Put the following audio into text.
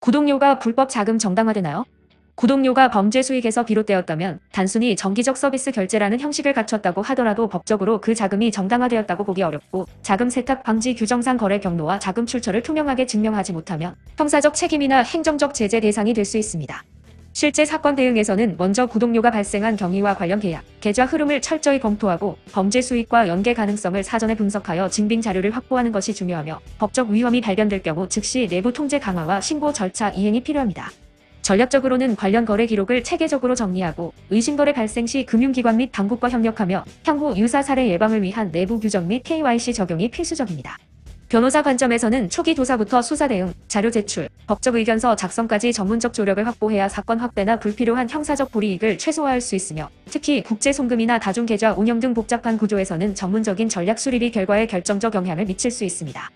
구독료가 불법 자금 정당화되나요? 구독료가 범죄 수익에서 비롯되었다면 단순히 정기적 서비스 결제라는 형식을 갖췄다고 하더라도 법적으로 그 자금이 정당화되었다고 보기 어렵고 자금 세탁 방지 규정상 거래 경로와 자금 출처를 투명하게 증명하지 못하면 형사적 책임이나 행정적 제재 대상이 될 수 있습니다. 실제 사건 대응에서는 먼저 구독료가 발생한 경위와 관련 계약, 계좌 흐름을 철저히 검토하고 범죄 수익과 연계 가능성을 사전에 분석하여 증빙 자료를 확보하는 것이 중요하며 법적 위험이 발견될 경우 즉시 내부 통제 강화와 신고 절차 이행이 필요합니다. 전략적으로는 관련 거래 기록을 체계적으로 정리하고 의심거래 발생 시 금융기관 및 당국과 협력하며 향후 유사 사례 예방을 위한 내부 규정 및 KYC 적용이 필수적입니다. 변호사 관점에서는 초기 조사부터 수사 대응, 자료 제출, 법적 의견서 작성까지 전문적 조력을 확보해야 사건 확대나 불필요한 형사적 불이익을 최소화할 수 있으며 특히 국제 송금이나 다중 계좌 운영 등 복잡한 구조에서는 전문적인 전략 수립이 결과에 결정적 영향을 미칠 수 있습니다.